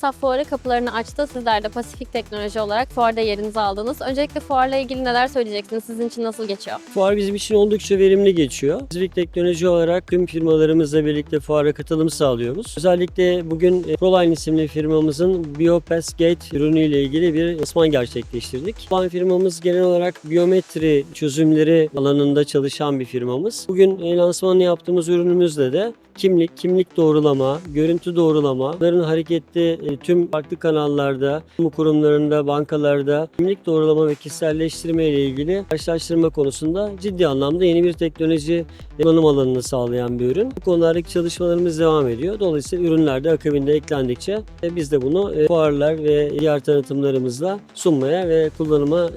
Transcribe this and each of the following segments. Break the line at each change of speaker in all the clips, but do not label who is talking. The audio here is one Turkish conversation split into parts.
İnsaf Fuarı kapılarını açtı. Sizler de Pasifik Teknoloji olarak fuarda yerinizi aldınız. Öncelikle fuarla ilgili neler söyleyeceksiniz? Sizin için nasıl geçiyor?
Fuar bizim için oldukça verimli geçiyor. Pasifik Teknoloji olarak tüm firmalarımızla birlikte fuara katılım sağlıyoruz. Özellikle bugün e, Proline isimli firmamızın BioPass Gate ürünüyle ilgili bir lansman gerçekleştirdik. Proline firmamız genel olarak biyometri çözümleri alanında çalışan bir firmamız. Bugün e, lansmanını yaptığımız ürünümüzle de kimlik, kimlik doğrulama, görüntü doğrulama, bunların hareketli e, tüm farklı kanallarda, kamu kurumlarında, bankalarda kimlik doğrulama ve kişiselleştirme ile ilgili karşılaştırma konusunda ciddi anlamda yeni bir teknoloji kullanım alanını sağlayan bir ürün. Bu konulardaki çalışmalarımız devam ediyor. Dolayısıyla ürünler de akabinde eklendikçe e, biz de bunu e, fuarlar ve diğer tanıtımlarımızla sunmaya ve kullanıma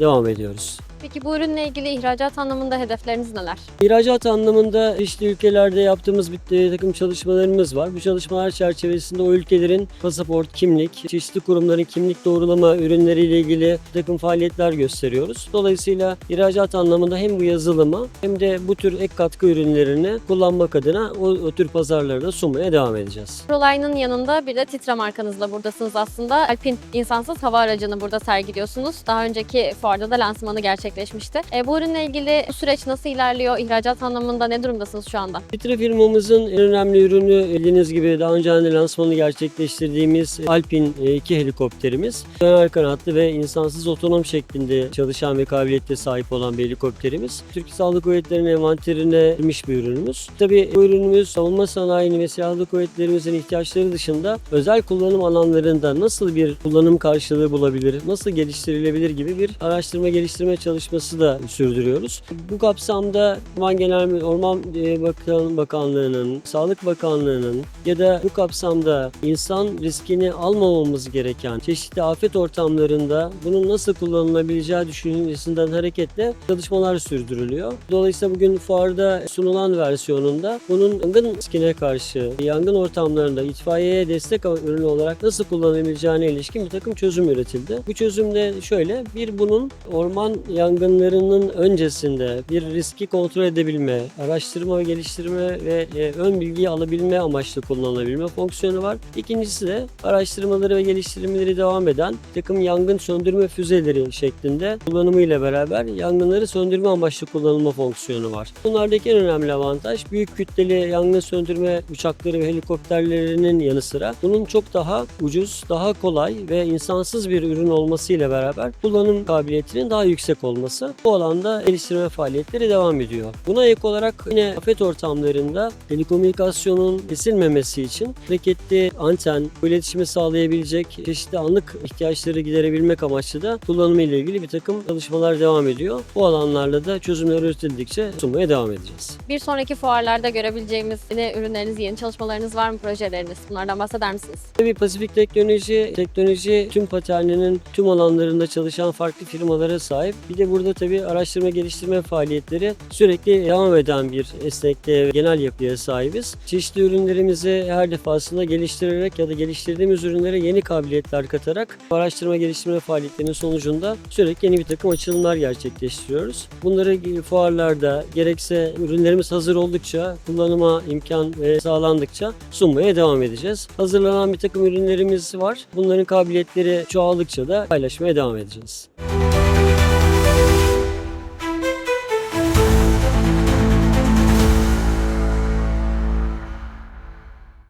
devam ediyoruz.
Peki bu ürünle ilgili ihracat anlamında hedefleriniz neler?
İhracat anlamında işte ülkelerde yaptığımız bir e, takım çalışmalarımız var. Bu çalışmalar çerçevesinde o ülkelerin pasaport, kimlik, çeşitli kurumların kimlik doğrulama ürünleriyle ilgili takım faaliyetler gösteriyoruz. Dolayısıyla ihracat anlamında hem bu yazılıma hem de bu tür ek katkı ürünlerini kullanmak adına o, o tür pazarları da sunmaya devam edeceğiz.
Proline'ın yanında bir de Titre markanızla buradasınız aslında. Alpin insansız hava aracını burada sergiliyorsunuz. Daha önceki fuarda da lansmanı gerçekleşmişti. E, bu ürünle ilgili bu süreç nasıl ilerliyor? İhracat anlamında ne durumdasınız şu anda?
Titre firmamızın en önemli ürünü bildiğiniz gibi daha önce hani lansmanı gerçekleştirdiğimiz Alpin 2 helikopterimiz. Döner kanatlı ve insansız otonom şeklinde çalışan ve kabiliyette sahip olan bir helikopterimiz. Türk Silahlı Kuvvetleri'nin envanterine girmiş bir ürünümüz. Tabii bu ürünümüz savunma sanayini ve silahlı kuvvetlerimizin ihtiyaçları dışında özel kullanım alanlarında nasıl bir kullanım karşılığı bulabilir, nasıl geliştirilebilir gibi bir araştırma geliştirme çalışması da sürdürüyoruz. Bu kapsamda Orman Genel Orman Bakan Bakanlığı'nın, Sağlık Bakanlığı'nın ya da bu kapsamda insan riskini almamamız gereken çeşitli afet ortamlarında bunun nasıl kullanılabileceği düşüncesinden hareketle çalışmalar sürdürülüyor. Dolayısıyla bugün fuarda sunulan versiyonunda bunun yangın riskine karşı, yangın ortamlarında itfaiyeye destek ürünü olarak nasıl kullanabileceğine ilişkin bir takım çözüm üretildi. Bu çözüm de şöyle, bir bunun orman yangınlarının öncesinde bir riski kontrol edebilme, araştırma ve geliştirme ve e, ön bilgiyi alabilme amaçlı kullanılabilme fonksiyonu var. İkincisi de araştırmaları ve geliştirmeleri devam eden takım yangın söndürme füzeleri şeklinde kullanımıyla beraber yangınları söndürme amaçlı kullanılma fonksiyonu var. Bunlardaki en önemli avantaj büyük kütleli yangın söndürme uçakları ve helikopterlerinin yanı sıra bunun çok daha ucuz, daha kolay ve insansız bir ürün olmasıyla beraber kullanım kabiliyetinin daha yüksek olması bu alanda geliştirme faaliyetleri devam ediyor. Buna ek olarak yine afet ortamlarında telekomünikasyonun kesilmemesi için hareketli anten, iletişimi sağlayabilecek çeşitli anlık ihtiyaçları giderebilmek amaçlı da kullanımı ile ilgili bir takım çalışmalar devam ediyor. Bu alanlarla da çözümler üretildikçe sunmaya devam edeceğiz.
Bir sonraki fuarlarda görebileceğimiz yine ürünleriniz, yeni çalışmalarınız var mı, projeleriniz? Bunlardan bahseder misiniz?
Tabii Pasifik Teknoloji, teknoloji tüm paterninin tüm alanlarında çalışan farklı firmalara sahip. Bir de burada tabii araştırma geliştirme faaliyetleri sürekli devam eden bir esnekliğe ve genel yapıya sahibiz. Çeşitli ürünlerimizi her defasında geliştirerek ya da geliştirdiğimiz ürünlere yeni kabiliyetler katarak araştırma geliştirme faaliyetlerinin sonucunda sürekli yeni bir takım açılımlar gerçekleştiriyoruz. Bunları fuarlarda gerekse ürünlerimiz hazır oldukça kullanıma imkan ve sağlandıkça sunmaya devam edeceğiz. Hazırlanan bir takım ürünlerimiz var. Bunların kabiliyetleri çoğaldıkça da paylaşmaya devam edeceğiz.